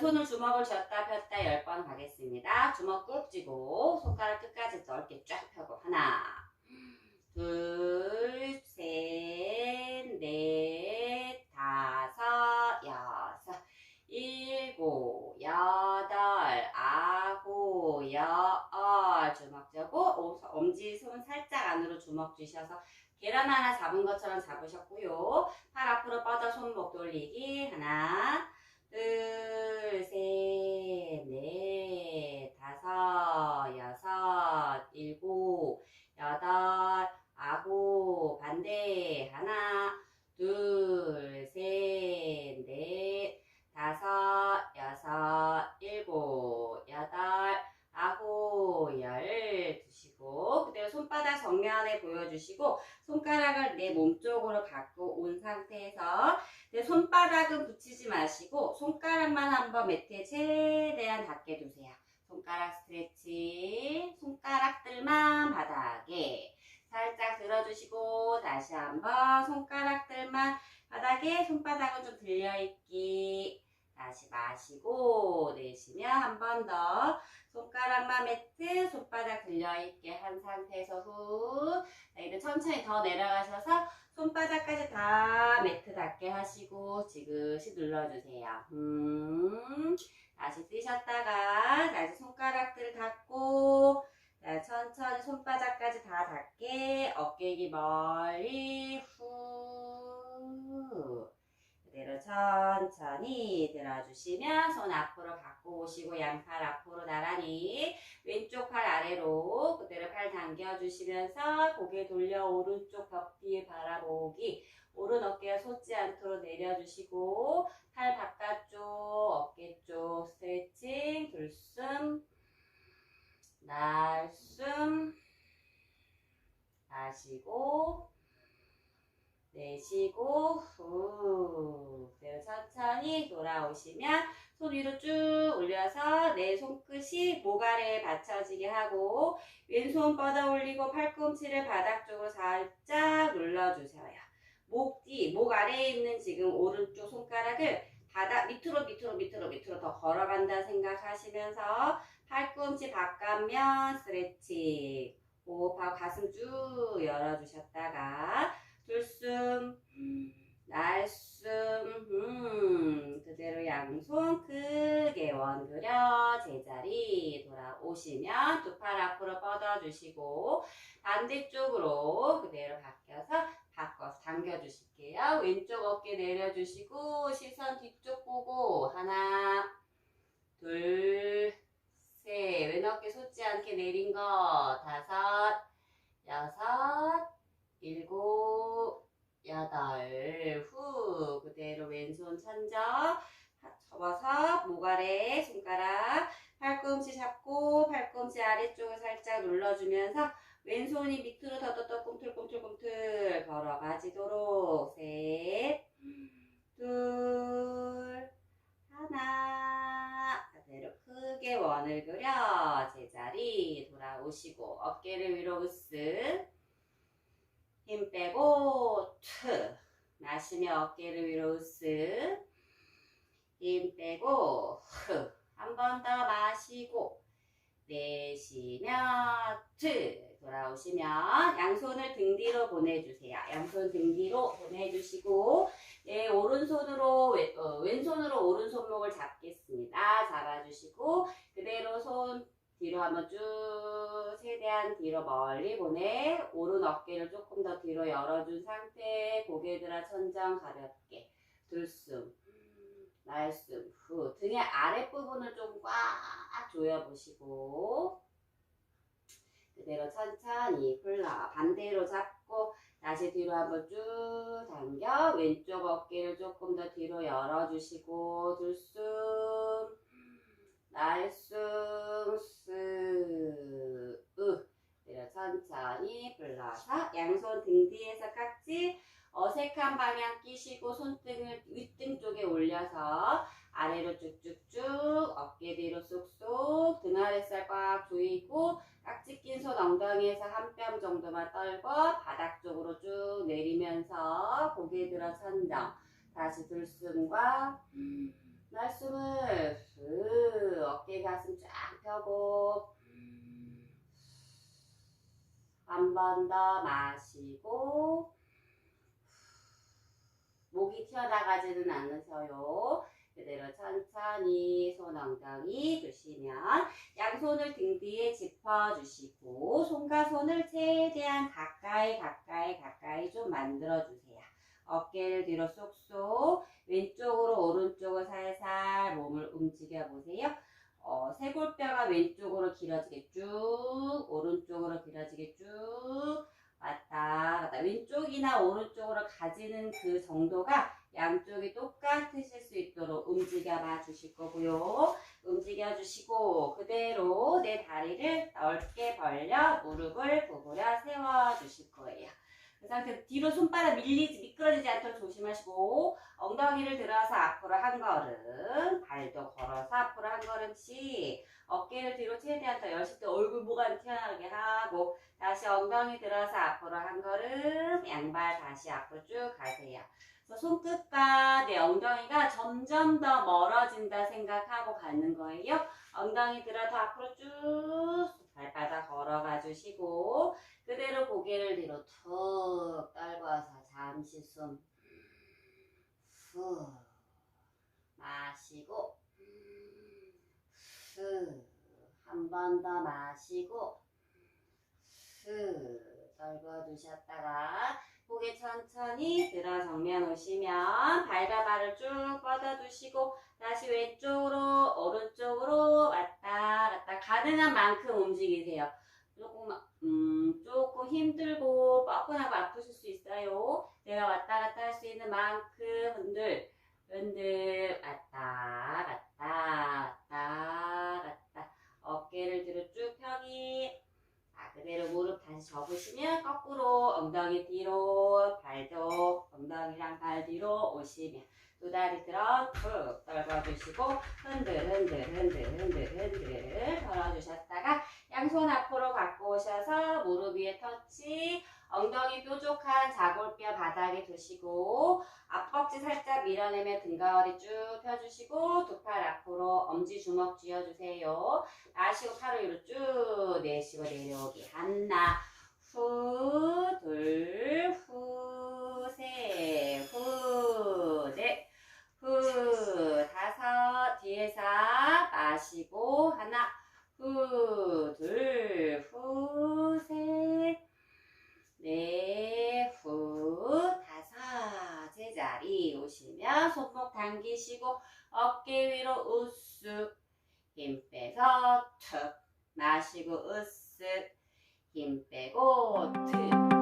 손을 주먹을 쥐었다 폈다 10번 가겠습니다. 주먹 꾹 쥐고 손가락 끝까지 넓게 쫙 펴고 하나 둘, 셋, 넷, 다섯, 여섯, 일곱, 여덟, 아홉, 열 주먹 오- 엄지 손 살짝 안으로 주먹 쥐셔서 계란 하나 잡은 것처럼 잡으셨고요. 팔 앞으로 뻗어 손목 돌리기 하나, 둘, 셋, 넷, 다섯, 여섯, 일곱, 여덟, 아홉, 반대 하나, 둘, 셋, 넷, 다섯, 여섯, 일곱, 여덟, 아홉, 열 두시고 그대로 손바닥 보여주시고 손가락을 내 몸쪽으로 갖고 온 상태에서 내 손바닥은 붙이지 마시고 손가락만 한번 매트에 최대한 닿게 두세요. 손가락 스트레치, 손가락들만 바닥에 살짝 들어주시고 다시 한번 손가락들만 바닥에 손바닥은 좀 들려있기 다시 마시고 내쉬면 한번 더 손가락만 매트 손바닥 들려있게 한 상태에서 후 자, 이제 천천히 더 내려가셔서 손바닥까지 다 매트 닿게 하시고 지그시 눌러주세요. 음, 다시 뛰셨다가 다시 손가락들 닿고 자, 천천히 손바닥까지 다 닿게 어깨기 멀리 후 그대로 천천히 들어주시면 손 앞으로 갖고 오시고 양팔 앞으로 나란히 왼쪽 팔 아래로 그대로 팔 당겨주시면서 고개 돌려 오른쪽 벽 뒤에 바라보기. 오른 어깨가 솟지 않도록 내려주시고 팔 바깥쪽 어깨 쪽 스트레칭 들숨 날숨 마시고 내쉬고 후 그대로 천천히 돌아오시면 손 위로 쭉 올려서 내 손끝이 목 아래에 받쳐지게 하고 왼손 뻗어 올리고 팔꿈치를 바닥 쪽으로 살짝 눌러주세요. 목 뒤, 목 아래에 있는 지금 오른쪽 손가락을 바닥 밑으로 밑으로 밑으로 밑으로 더 걸어간다 생각하시면서 팔꿈치 바깥면 스트레칭 호흡하고 가슴 쭉 열어주셨다가 둘숨 날숨 음, 그대로 양손 크게 원그려 제자리 돌아오시면 두 팔 앞으로 뻗어주시고 반대쪽으로 그대로 바뀌어서 바꿔서 당겨주실게요. 왼쪽 어깨 내려주시고 시선 뒤쪽 보고 하나 둘 셋, 왼 어깨 솟지 않게 내린 거 다섯 여섯 일곱, 여덟, 후 그대로 왼손 천적. 접어서 목 아래 손가락. 팔꿈치 잡고 팔꿈치 아래쪽을 살짝 눌러주면서 왼손이 밑으로 더더더 꿈틀꿈틀꿈틀 걸어가지도록. 셋, 둘, 하나. 그대로 크게 원을 그려 제자리 돌아오시고 어깨를 위로 으쓱. 힘 빼고 투 마시며 어깨를 위로 으쓱 힘 빼고 후한번 더 마시고 내쉬며 투 돌아오시면 양손을 등 뒤로 보내주세요. 양손 등 뒤로 보내주시고 네, 오른손으로 왼, 어, 왼손으로 오른손목을 잡겠습니다. 잡아주시고 그대로 손 뒤로 한번 쭉 최대한 뒤로 멀리 보내. 오른 어깨를 조금 더 뒤로 열어준 상태. 고개 들어 천장 가볍게. 들숨 날숨 후. 등의 아랫부분을 좀 꽉 조여보시고. 그대로 천천히 풀러 반대로 잡고 다시 뒤로 한번 쭉 당겨. 왼쪽 어깨를 조금 더 뒤로 열어주시고 들숨 스으 내려 천천히 불러서 양손 등 뒤에서 깍지 어색한 방향 끼시고 손등을 윗등 쪽에 올려서 아래로 쭉쭉쭉 어깨 뒤로 쏙쏙 등 아랫살 꽉 조이고 깍지 낀 손 엉덩이에서 한 뼘 정도만 떨고 바닥 쪽으로 쭉 내리면서 고개 들어 천정. 다시 들숨과 날숨을 후 어깨 가슴 쫙 펴고 한 번 더 마시고 목이 튀어나가지는 않으세요. 그대로 천천히 손 엉덩이 두시면 양손을 등 뒤에 짚어주시고 손과 손을 최대한 가까이 가까이 가까이 좀 만들어주세요. 어깨를 뒤로 쏙쏙 왼쪽으로 오른쪽으로 살살 몸을 움직여 보세요. 어, 쇄골뼈가 왼쪽으로 길어지게 쭉 오른쪽으로 길어지게 쭉 왔다 갔다 왼쪽이나 오른쪽 으로 가지는 그 정도가 양쪽이 똑같으실 수 있도록 움직여 봐 주실 거고요. 움직여 주시고 그대로 내 다리를 넓게 벌려 무릎을 구부려 세워 주실 거예요. 그 상태 뒤로 손바닥 밀리지 미끄러지지 않도록 조심하시고 엉덩이를 들어서 앞으로 한 걸음 발도 걸어서 앞으로 한 걸음씩 어깨를 뒤로 최대한 더때 얼굴 모가 튀어나오게 하고 다시 엉덩이 들어서 앞으로 한 걸음 양발 다시 앞으로 쭉 가세요. 손끝과 내 엉덩이가 점점 더 멀어진다 생각하고 가는 거예요. 엉덩이 들어 더 앞으로 쭉 발바닥 걸어가 주시고 그대로 고개를 뒤로 툭 떨궈서 잠시 숨 후. 마시고 후. 한 번 더 마시고 후. 떨궈 두셨다가 고개 천천히 들어 정면 오시면 발바발을 쭉 뻗어 두시고 다시 왼쪽으로 오른쪽으로 왔다 갔다 가능한 만큼 움직이세요. 조금 음, 조금 힘들고 뻐근하고 아프실 수 있어요. 내가 왔다 갔다 할 수 있는 만큼 흔들, 흔들, 왔다 갔다, 왔다 갔다. 어깨를 뒤로 쭉 펴기. 자, 그대로 무릎 다시 접으시면 거꾸로 엉덩이 뒤로, 발도 엉덩이랑 발 오시면 두 다리 들어 툭 떨궈주시고 흔들, 흔들, 흔들, 흔들, 흔들 걸어주셨다가 양손 앞으로 갖고 오셔서 무릎 위에 터치, 엉덩이 뾰족한 자골뼈 바닥에 두시고 앞벅지 살짝 밀어내며 등가허리 쭉 펴주시고 두 팔 앞으로 엄지 주먹 쥐어주세요. 마시고 팔을 위로 쭉 내쉬고 내려오기 하나, 후, 둘, 후, 셋, 후, 넷, 후, 다섯, 뒤에서 마시고 하나, 후, 둘, 후, 셋, 넷, 후, 다섯. 제자리 오시면 손목 당기시고 어깨 위로 우쓱 힘 빼서 툭 마시고 으쓱 힘 빼고 트